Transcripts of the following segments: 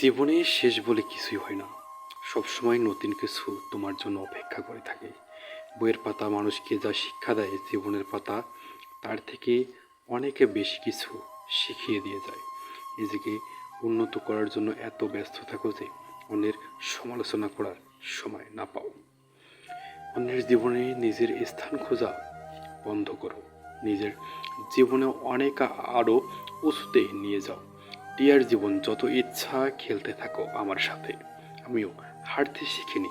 জীবনে শেষ বলে কিছুই হয় না। সবসময় নতুন কিছু তোমার জন্য অপেক্ষা করে থাকে। বইয়ের পাতা মানুষকে যা শিক্ষা দেয়, জীবনের পাতা তার থেকে অনেকে বেশি কিছু শিখিয়ে দিয়ে যায়। নিজেকে উন্নত করার জন্য এত ব্যস্ত থাকো যে অন্যের সমালোচনা করার সময় না পাও। অন্যের জীবনে নিজের স্থান খোঁজা বন্ধ করো। নিজের জীবনে অনেক আরও উঁচুতে নিয়ে যাও। টিয়ার জীবন যত ইচ্ছা খেলতে থাকো আমার সাথে। আমিও হাঁটতে শিখিনি।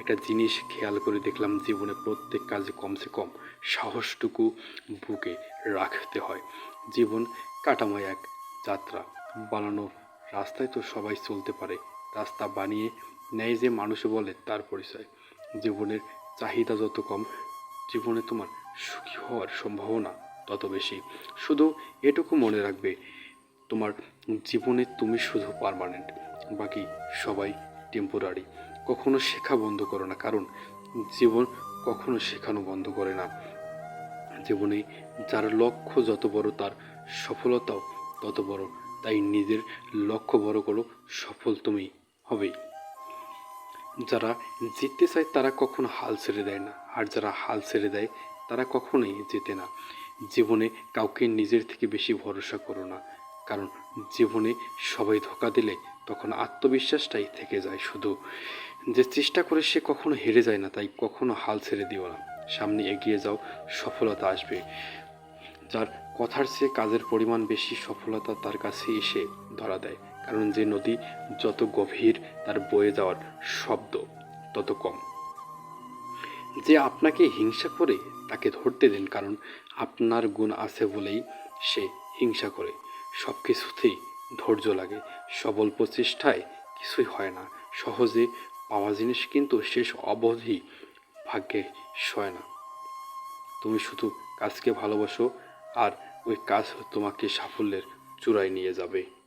একটা জিনিস খেয়াল করে দেখলাম, জীবনে প্রত্যেক কাজে কমসে কম সাহসটুকু বুকে রাখতে হয়। জীবন কাটাময় এক যাত্রা, বানানো রাস্তায় তো সবাই চলতে পারে, রাস্তা বানিয়ে নেয় যে মানুষ বলে তার পরিচয়। জীবনের চাহিদা যত কম, জীবনে তোমার সুখী হওয়ার সম্ভাবনা তত বেশি। শুধু এটুকু মনে রাখবে, তোমার জীবনে তুমি শুধু পার্মানেন্ট বাকি সবাই টেম্পোরারি কখনো শেখা বন্ধ করো না, কারণ জীবন কখনো শেখানো বন্ধ করে না। জীবনে যার লক্ষ্য যত বড়, তার সফলতাও তত বড়। তাই নিজের লক্ষ্য বড় করো, সফল তুমি হবেই যারা জিততে চায়, তারা কখনো হাল ছেড়ে দেয় না। আর যারা হাল ছেড়ে দেয়, তারা কখনোই জেতে না। জীবনে কাউকে নিজের থেকে বেশি ভরসা করো না। কারণ জীবনে সবাই ধোকা দিলে তখন আত্মবিশ্বাসটাই থেকে যায় শুধু। যে চেষ্টা করে সে কখনো হেরে যায় না, তাই কখনো হাল ছেড়ে দিও না। সামনে এগিয়ে যাও, সফলতা আসবে। যার কথার চেয়ে কাজের পরিমাণ বেশি সফলতা তার কাছে এসে ধরা দেয়। কারণ যে নদী যত গভীর, তার বয়ে যাওয়ার শব্দ তত কম। যে আপনাকে হিংসা করে, তাকে ধরতে দিন, কারণ আপনার গুণ আছে বলেই সে হিংসা করে। সব কিছুতেই ধৈর্য লাগে। সবল প্রচেষ্টায় কিছুই হয় না। সহজে পাওয়া জিনিস কিন্তু শেষ অবধি ভাগ্যে সয় না। তুমি শুধু কাজকে ভালোবাসো, আর ওই কাজ তোমাকে সাফল্যের চূড়ায় নিয়ে যাবে।